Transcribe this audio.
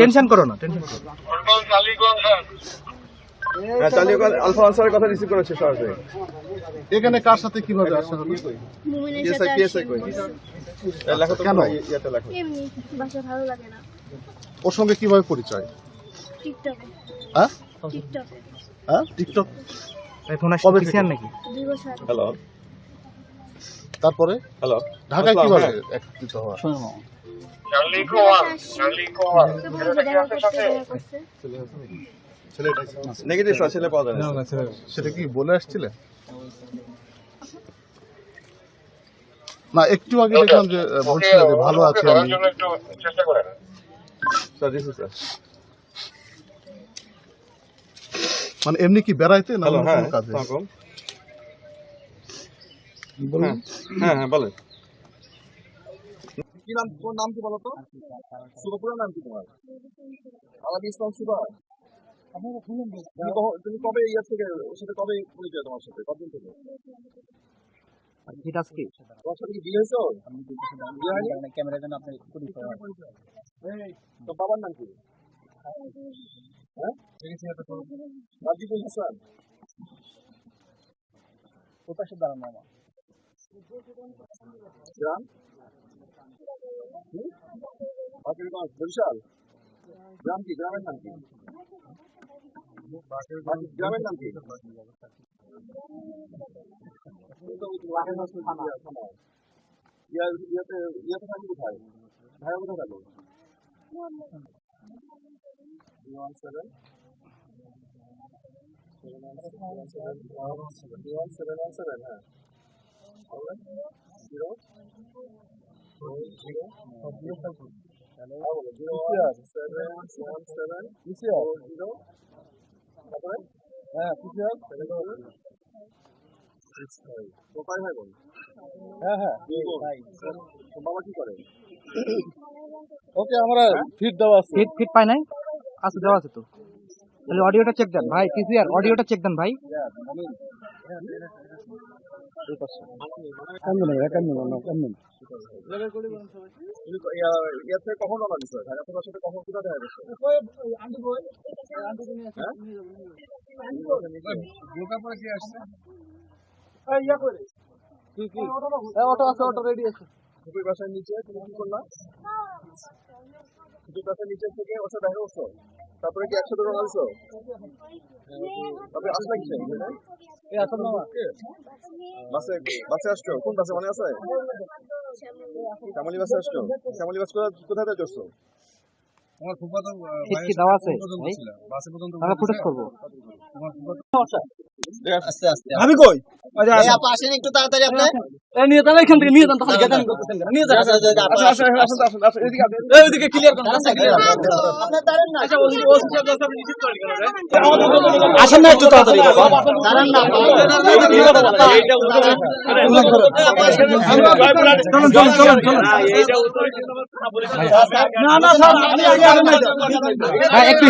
Tension করো না tension করো। না। হ্যাঁ চালিয়ে আলফা আনসারের কথা রিসিভ করেছে সরাসরি এখানে কার সাথে কীভাবে আসা হলো মুমিনের পিএসআই সাথে পিএসআই আসছি। কই এ লেখো তো কেন? কোথায়? ইয়েতে লেখো। এমনি বাসা ভালো লাগে না। ওর সঙ্গে কীভাবে পরিচয়? হ্যাঁ? হ্যাঁ টিকটক? কবে আসছে নাকি? দুই বছর আগে। হ্যালো। তারপরে? হ্যালো। ঢাকায় কীভাবে নেগেটিভ ছেলে পাওয়া না সেটা কি বলে আসছিলে? না একটু আগে দেখলাম যে বলছিল যে ভালো আছি আমি। স্যার দিস স্যার মানে এমনি কি বেড়াইতে না হ্যাঁ কোনো কাজে? বলুন। হ্যাঁ হ্যাঁ বলেন। কি নাম তোমার নাম কি বলো তো? শুভ নাম কি তোমার? আলাদা ইসলাম সুবা তুমি কবে ইয়ার থেকে ওর সাথে কবে পরিচয় তোমার সাথে? কতদিন থেকে? এটা কি তোমার সাথে কি বিয়ে হয়েছে বিয়ে হয়নি? ক্যামেরার জন্য আপনি তোর বাবার নাম কি? হ্যাঁ? রাজিবুল হাসান। কোথায় দাঁড়ানো আমার आपके पास विशाल। ग्राम की, ग्रामीण नाम की। ग्रामीण नाम की। या या तो या तो खाली उठाए। भाई उधर डालो one seven one seven one seven है। हाँ। और ज़ीरो হ্যাঁ কোথায় ভাই হ্যাঁ হ্যাঁ বাবা কি করে ওকে আমরা ফিট দেওয়া আছে। ফিট ফিট পাই নাই? আচ্ছা দেওয়া আছে তো। তাহলে অডিওটা চেক দেন। ভাই টিসিআর অডিওটা চেক দেন ভাই। তুমি ক- ইয়া- ইয়ার থেকে কখন রওনা হ্যাঁ? অটো আছে অটো রেডি আছে নিচে তুমি কি করলা ফুপির বাসার নিচে থেকে সাথে দেখা তারপরে কি একসাথে রওনা দিছো? তবে আসলে কি এই আসল না বাসে বাসে আসছো? কোন বাসে? মনে আছে? শ্যামলি বাসে আসছো? শ্যামলি বাস কোথায় কোথায় থেকে চড়ছো? ঠিক কি দেওয়া আছে? ভাই আমরা ফুটেজ করব। আমি কই? আসেন না একটু তাড়াতাড়ি না না স্যার একটু